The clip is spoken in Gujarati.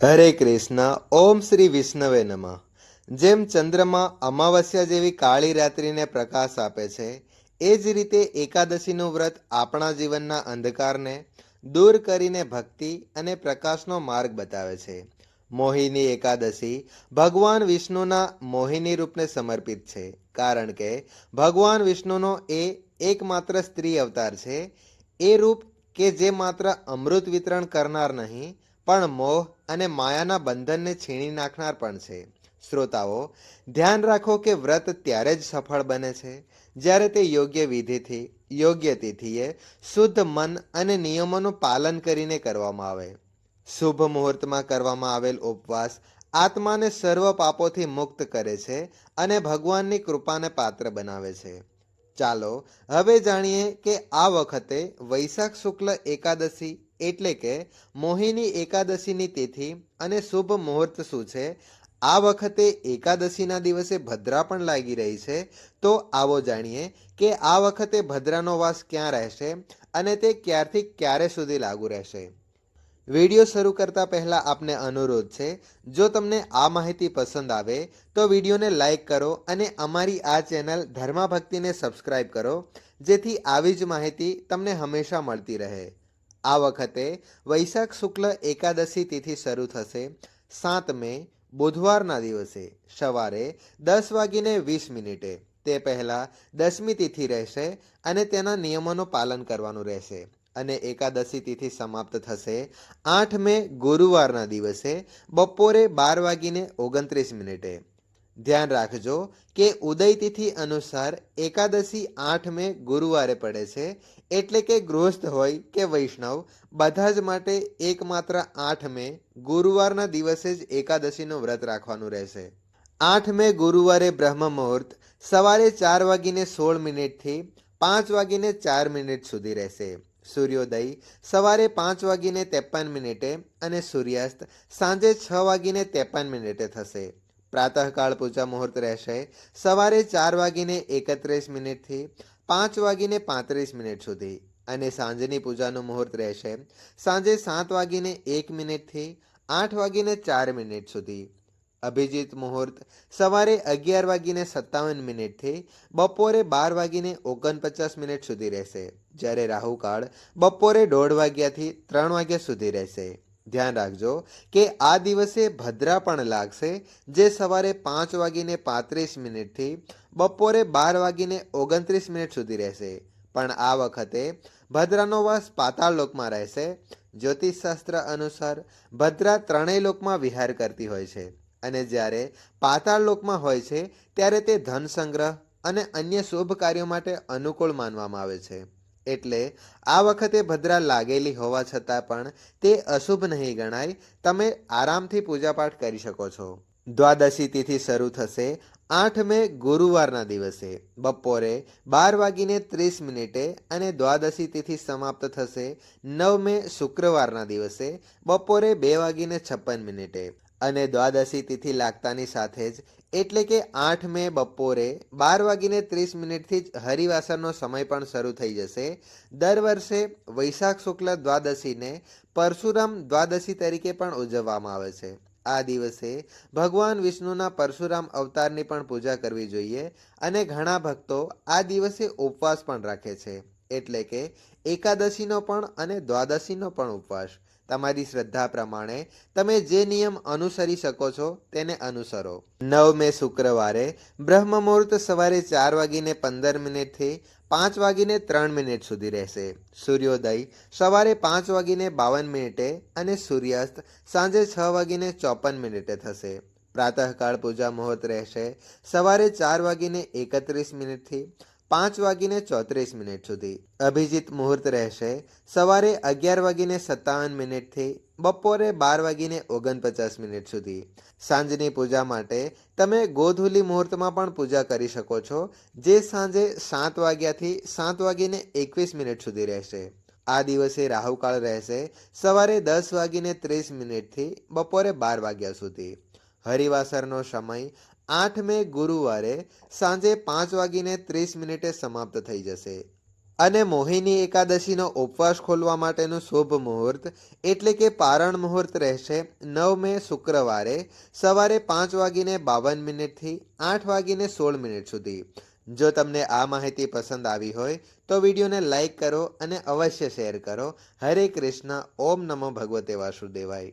હરે કૃષ્ણ, ઓમ શ્રી વિષ્ણવે નમઃ. જેમ ચંદ્રમાં અમાવસ્યા જેવી કાળી રાત્રિને પ્રકાશ આપે છે, એ જ રીતે એકાદશીનું વ્રત આપણા જીવનના અંધકારને દૂર કરીને ભક્તિ અને પ્રકાશનો માર્ગ બતાવે છે. મોહિની એકાદશી ભગવાન વિષ્ણુના મોહિની રૂપને સમર્પિત છે, કારણ કે ભગવાન વિષ્ણુનો એ એકમાત્ર સ્ત્રી અવતાર છે. એ રૂપ કે જે માત્ર અમૃત વિતરણ કરનાર નહીં પણ મોહ અને માયાના બંધનને છીણી નાખનાર પણ છે. શ્રોતાઓ, ધ્યાન રાખો કે વ્રત ત્યારે જ સફળ બને છે. જ્યારે તે યોગ્ય વિધિથી, યોગ્ય તિથિએ શુદ્ધ મન અને નિયમોનું પાલન કરીને કરવામાં આવે. શુભ મુહૂર્તમાં કરવામાં આવેલ ઉપવાસ આત્માને સર્વ પાપોથી મુક્ત કરે છે અને ભગવાનની કૃપાને પાત્ર બનાવે છે. ચાલો હવે જાણીએ કે આ વખતે વૈશાખ શુક્લ એકાદશી એટલે કે મોહિની એકાદશીની તિથિ અને શુભ મુહૂર્ત શું છે? આ વખતે એકાદશીના દિવસે ભદ્રા પણ લાગી રહી છે. તો આવો જાણીએ કે આ વખતે ભદ્રાનો વાસ ક્યાં રહેશે અને તે ક્યારથી ક્યારે સુધી લાગુ રહેશે. વીડિયો શરૂ કરતા પહેલા આપને અનુરોધ છે, જો તમને આ માહિતી પસંદ આવે, તો વિડીયોને લાઇક કરો અને અમારી આ ચેનલ ધર્મા ભક્તિને સબસ્ક્રાઈબ કરો, જેથી આવી જ માહિતી તમને હંમેશા મળતી રહે. આ વખતે વૈશાખ શુક્લ એકાદશી તિથિ શરૂ થશે. સાત મે, બુધવારના દિવસે, સવારે દસ વાગીને વીસ મિનિટે. તે પહેલાં દસમી તિથિ રહેશે અને તેના નિયમોનું પાલન કરવાનું રહેશે. અને એકાદશી તિથિ સમાપ્ત થશે આઠ મે ગુરુવારના દિવસે, બપોરે બાર વાગીને ઓગણત્રીસ મિનિટે. ધ્યાન રાખજો કે ઉદય તિથિ અનુસાર એકાદશી આઠ મે ગુરુવારે પડે છે, એટલે કે ગૃહસ્થ હોય કે વૈષ્ણવ, બધા જ માટે એકમાત્ર આઠ મે ગુરુવારના દિવસે જ એકાદશીનું વ્રત રાખવાનું રહેશે. આઠ મે ગુરુવારે બ્રહ્મ મુહૂર્ત સવારે ચાર વાગીને સોળ મિનિટથી પાંચ વાગીને ચાર મિનિટ સુધી રહેશે. સૂર્યોદય સવારે પાંચ વાગીને ત્રેપન મિનિટે અને સૂર્યાસ્ત સાંજે છ વાગીને ત્રેપન મિનિટે થશે. પ્રાતઃકાળ પૂજા મુહૂર્ત રહેશે. સવારે ચાર વાગીને એકત્રીસ મિનિટથી પાંચ વાગીને પાંત્રીસ મિનિટ સુધી અને સાંજની પૂજાનું મુહૂર્ત રહેશે. સાંજે સાત વાગીને એક મિનિટથી આઠ વાગીને ચાર મિનિટ સુધી. અભિજીત મુહૂર્ત સવારે અગિયાર વાગીને સત્તાવન મિનિટથી બપોરે બાર વાગીને ઓગણપચાસ મિનિટ સુધી રહેશે. જ્યારે રાહુકાળ બપોરે દોઢ વાગ્યાથી ત્રણ વાગ્યા સુધી રહેશે. ધ્યાન રાખજો કે આ દિવસે ભદ્રા પણ લાગશે, જે સવારે પાંચ વાગીને પાંત્રીસ મિનિટથી બપોરે બાર વાગીને ઓગણત્રીસ મિનિટ સુધી રહેશે. પણ આ વખતે ભદ્રાનો વાસ પાતાળ લોકમાં રહેશે. જ્યોતિષશાસ્ત્ર અનુસાર ભદ્રા ત્રણેય લોકમાં વિહાર કરતી હોય છે અને જ્યારે પાતાળ લોકમાં હોય છે, ત્યારે તે ધન સંગ્રહ અને અન્ય શુભ કાર્યો માટે અનુકૂળ માનવામાં આવે છે. એટલે આ વખતે ભદ્રા લાગેલી હોવા છતાં પણ તે અશુભ નહીં ગણાય. તમે આરામથી પૂજાપાઠ કરી શકો છો. દ્વાદશી તિથિ શરૂ થશે આઠ મે ગુરુવારના દિવસે. બપોરે બાર વાગીને ત્રીસ મિનિટે અને દ્વાદશી તિથિ સમાપ્ત થશે નવ મે શુક્રવારના દિવસે. બપોરે બે વાગીને છપ્પન મિનિટે. અને દ્વાદશી તિથિ લાગતાની સાથે જ, એટલે કે આઠ મે બપોરે બાર વાગીને ત્રીસ મિનિટથી જ હરિવાસરનો સમય પણ શરૂ થઈ જશે. દર વર્ષે વૈશાખ શુક્લ દ્વાદશીને પરશુરામ દ્વાદશી તરીકે પણ ઉજવવામાં આવે છે. આ દિવસે ભગવાન વિષ્ણુના પરશુરામ અવતારની પણ પૂજા કરવી જોઈએ અને ઘણા ભક્તો આ દિવસે ઉપવાસ પણ રાખે છે. એટલે કે એકાદશીનો પણ અને દ્વાદશીનો પણ ઉપવાસ. તમારી શ્રદ્ધા પ્રમાણે તમે જે નિયમ અનુસરી શકો છો તેને અનુસરો. નવ મે શુક્રવારે બ્રહ્મ મુહૂર્ત સવારે ચાર વાગીને પંદર મિનિટથી પાંચ વાગીને ત્રણ મિનિટ સુધી રહેશે. સૂર્યોદય સવારે પાંચ વાગીને બાવન મિનિટે અને સૂર્યાસ્ત સાંજે છ વાગીને ચોપન મિનિટે થશે. પ્રાતઃકાળ પૂજા મુહૂર્ત રહેશે સવારે ચાર વાગીને એકત્રીસ મિનિટથી પાંચ વાગીને ચોત્રીસ મિનિટ સુધી. અભિજીત મુહૂર્ત રહેશે સવારે અગિયાર વાગીને સત્તાવન મિનિટથી, બપોરે બાર વાગીને ઓગણપચાસ મિનિટ સુધી. સાંજની પૂજા માટે તમે ગોધુલી મુહૂર્તમાં પણ પૂજા કરી શકો છો, જે સાંજે સાત વાગ્યાથી સાત વાગીને એકવીસ મિનિટ સુધી રહેશે. આ દિવસે રાહુકાળ રહેશે સવારે દસ વાગીને ત્રીસ મિનિટથી, બપોરે બાર વાગ્યા સુધી. હરિવાસરનો સમય આઠ મે ગુરુવારે સાંજે પાંચ વાગીને ત્રીસ મિનિટે સમાપ્ત થઈ જશે. અને મોહિની એકાદશીનો ઉપવાસ ખોલવા માટેનું શુભ મુહૂર્ત એટલે કે પારણ મુહૂર્ત રહેશે નવ મે શુક્રવારે સવારે પાંચ વાગીને બાવન મિનિટથી આઠ વાગીને સોળ મિનિટ સુધી. જો તમને આ માહિતી પસંદ આવી હોય તો વિડીયોને લાઇક કરો અને અવશ્ય શેર કરો. હરે કૃષ્ણ, ઓમ નમો ભગવતે વાસુદેવાય.